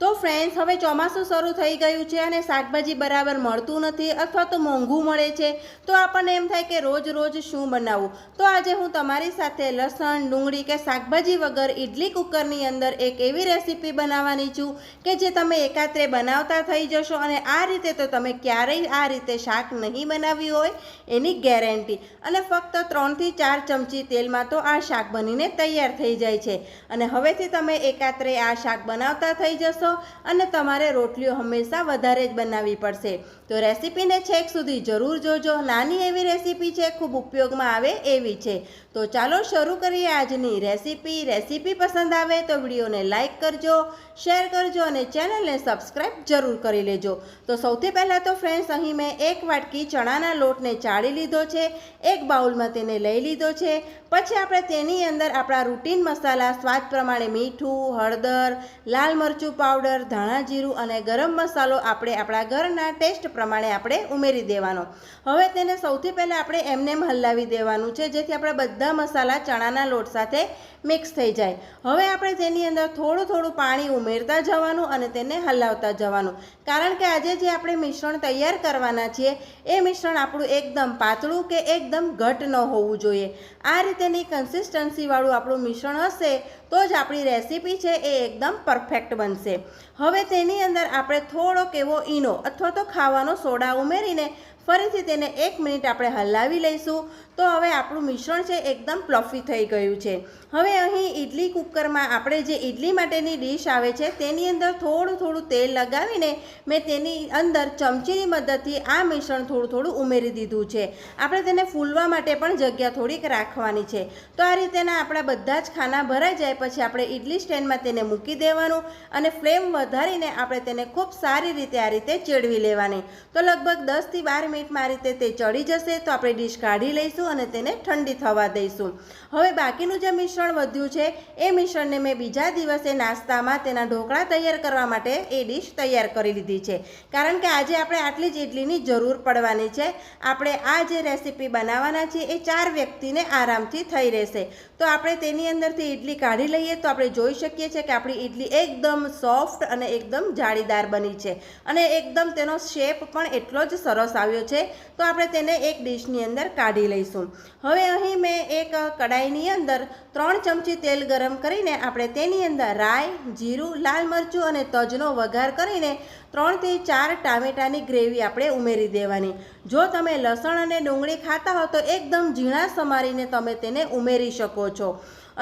તો ફ્રેન્ડ્સ હવે ચોમાસું શરૂ થઈ ગયું છે અને શાકભાજી બરાબર મળતું નથી અથવા તો મોંઘું મળે છે. તો આપણને એમ થાય કે રોજ રોજ શું બનાવવું? તો આજે હું તમારી સાથે લસણ, ડુંગળી કે શાકભાજી વગર ઇડલી કુકરની અંદર એક એવી રેસીપી બનાવવાની છું કે જે તમે એકાત્રે બનાવતા થઈ જશો અને આ રીતે તો તમે ક્યારેય આ રીતે શાક નહીં બનાવ્યું હોય એની ગેરંટી. અને ફક્ત ત્રણથી ચાર ચમચી તેલમાં તો આ શાક બનીને તૈયાર થઈ જાય છે. અને હવેથી તમે એકાત્રે આ શાક બનાવતા થઈ જશો અને તમારે રોટલીઓ હંમેશા વધારે જ બનાવવી પડશે. તો રેસીપીને છેક સુધી જરૂર જોજો. નાની એવી રેસીપી છે, ખૂબ ઉપયોગમાં આવે એવી છે. તો ચાલો શરૂ કરીએ આજની રેસીપી. રેસીપી પસંદ આવે તો વિડીયોને લાઇક કરજો, શેર કરજો અને ચેનલને સબસ્ક્રાઈબ જરૂર કરી લેજો. તો સૌથી પહેલાં તો ફ્રેન્ડ્સ, અહીં મેં એક વાટકી ચણાના લોટને ચાળી લીધો છે, એક બાઉલમાં તેને લઈ લીધો છે. પછી આપણે તેની અંદર આપણા રૂટીન મસાલા, સ્વાદ પ્રમાણે મીઠું, હળદર, લાલ મરચું પાવડર ધાણા જીરું અને ગરમ મસાલો આપણે આપણા ઘરના ટેસ્ટ પ્રમાણે આપણે ઉમેરી દેવાનો. હવે તેને સૌથી પહેલાં આપણે એમનેમ હલાવી દેવાનું છે, જેથી આપણા બધા મસાલા ચણાના લોટ સાથે મિક્સ થઈ જાય. હવે આપણે તેની અંદર થોડું થોડું પાણી ઉમેરતા જવાનું અને તેને હલાવતા જવાનું. કારણ કે આજે જે આપણે મિશ્રણ તૈયાર કરવાના છીએ, એ મિશ્રણ આપણું એકદમ પાતળું કે એકદમ ઘટ ન હોવું જોઈએ. આ રીતેની કન્સિસ્ટન્સીવાળું આપણું મિશ્રણ હશે તો જ આપણી રેસીપી છે એ એકદમ પરફેક્ટ બનશે. હવે તેની અંદર આપણે થોડોક એવો ઈનો અથવા તો ખાવાનો સોડા ઉમેરીને ફરીથી તેને એક મિનિટ આપણે હલાવી લઈશું. તો હવે આપણું મિશ્રણ છે એકદમ પ્લફી થઈ ગયું છે. હવે અહીં ઇડલી કુકરમાં આપણે જે ઇડલી માટેની ડીશ આવે છે તેની અંદર થોડું થોડું તેલ લગાવીને મેં તેની અંદર ચમચીની મદદથી આ મિશ્રણ થોડું થોડું ઉમેરી દીધું છે. આપણે તેને ફૂલવા માટે પણ જગ્યા થોડીક રાખવાની છે. તો આ રીતેના આપણા બધા જ ખાના ભરાઈ જાય પછી આપણે ઇડલી સ્ટેન્ડમાં તેને મૂકી દેવાનું અને ફ્લેમ વધારીને આપણે તેને ખૂબ સારી રીતે આ રીતે ચેડવી લેવાની. તો લગભગ દસથી બાર મિનિટમાં આ રીતે તે ચડી જશે તો આપણે ડીશ કાઢી લઈશું અને તેને ઠંડી થવા દઈશું. હવે બાકીનું જે મિશ્રણ વધ્યું છે, એ મિશ્રણને મેં બીજા દિવસે નાસ્તામાં તેના ઢોકળા તૈયાર કરવા માટે એ ડીશ તૈયાર કરી લીધી છે. કારણ કે આજે આપણે આટલી જ ઇડલીની જરૂર પડવાની છે. આપણે આ જે રેસીપી બનાવવાના છીએ, એ ચાર વ્યક્તિને આરામથી થઈ રહેશે. તો આપણે તેની અંદરથી ઇડલી કાઢી લઈએ તો આપણે જોઈ શકીએ છીએ કે આપણી ઇડલી એકદમ સોફ્ટ અને એકદમ જાળીદાર બની છે. અને એકદમ તેનો શેપ પણ એટલો જ સરસ આવ્યો છે, તો આપણે તેને એક ડીશની અંદર કાઢી લઈશું. હવે અહીં મેં એક કડાઈની અંદર ત્રણ ચમચી તેલ ગરમ કરીને આપણે તેની અંદર રાઈ, જીરું, લાલ મરચું અને તજનો વઘાર કરીને ત્રણથી ચાર ટામેટાની ગ્રેવી આપણે ઉમેરી દેવાની. જો તમે લસણ અને ડુંગળી ખાતા હો તો એકદમ ઝીણા સમારીને તમે તેને ઉમેરી શકો છો.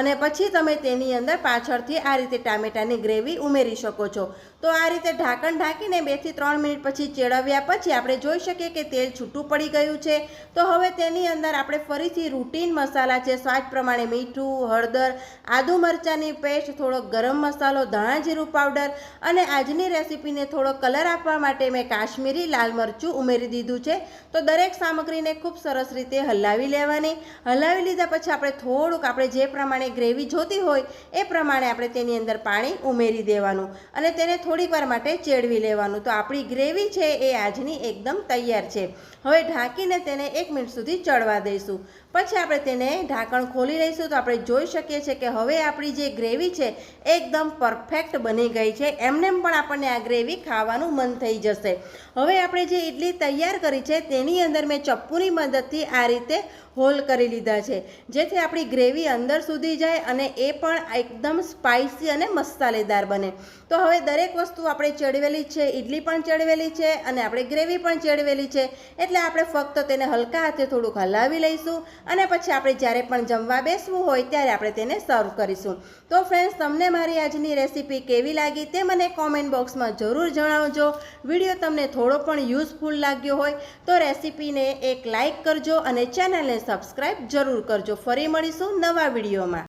અને પછી તમે તેની અંદર પાછળથી આ રીતે ટામેટાની ગ્રેવી ઉમેરી શકો છો. તો આ રીતે ઢાંકણ ઢાંકીને બેથી ત્રણ મિનિટ પછી ચેડવ્યા પછી આપણે જોઈ શકીએ કે તેલ છૂટું પડી ગયું છે. તો હવે તેની અંદર આપણે ફરીથી રૂટીન મસાલા છે, સ્વાદ પ્રમાણે મીઠું, હળદર, આદુ મરચાંની પેસ્ટ, થોડો ગરમ મસાલો, ધાણા જીરું પાવડર અને આજની રેસીપીને થોડો કલર આપવા માટે મેં કાશ્મીરી લાલ મરચું ઉમેરી દીધું છે. તો દરેક સામગ્રીને ખૂબ સરસ રીતે હલાવી લેવાની. હલાવી લીધા પછી આપણે થોડુંક આપણે જે પ્રમાણે ગ્રેવી જોતી હોય, એ પ્રમાણે આપણે તેની અંદર પાણી ઉમેરી દેવાનું અને તેને થોડીક વાર માટે ચેડવી લેવાનું. તો આપણી ગ્રેવી છે એ આજની એકદમ તૈયાર છે. હવે ઢાંકીને તેને એક મિનિટ સુધી ચડવા દઈશું. પછી આપણે તેને ઢાંકણ ખોલી લઈશું તો આપણે જોઈ શકીએ છીએ કે હવે આપણી જે ગ્રેવી છે એકદમ પરફેક્ટ બની ગઈ છે. એમનેમ પણ આપણને આ ગ્રેવી ખાવાનું મન થઈ જશે. હવે આપણે જે ઇડલી તૈયાર કરી છે તેની અંદર મેં ચપ્પુની મદદથી આ રીતે હોલ કરી લીધા છે. જેથી આપણી ગ્રેવી અંદર સુધી જાય અને એ પણ એકદમ સ્પાઇસી અને મસાલેદાર બને. તો હવે દરેક વસ્તુ આપણે ચડવેલી છે ઇડલી પણ ચડવેલી છે અને આપણે ગ્રેવી પણ ચડવેલી છે. એટલે આપણે ફક્ત તેને હલકા હાથે થોડુંક હલાવી લઈશું અને પછી આપણે જ્યારે પણ જમવા બેસવું હોય ત્યારે આપણે તેને સર્વ કરીશું. તો ફ્રેન્ડ્સ તમને મારી આજની રેસીપી કેવી લાગી તે મને કોમેન્ટ બોક્સમાં જરૂર જણાવજો. વીડિયો તમને થોડો પણ યુઝફુલ લાગ્યો હોય તો રેસીપીને એક લાઇક કરજો અને ચેનલને સબસ્ક્રાઈબ જરૂર કરજો. ફરી મળીશું નવા વિડીયોમાં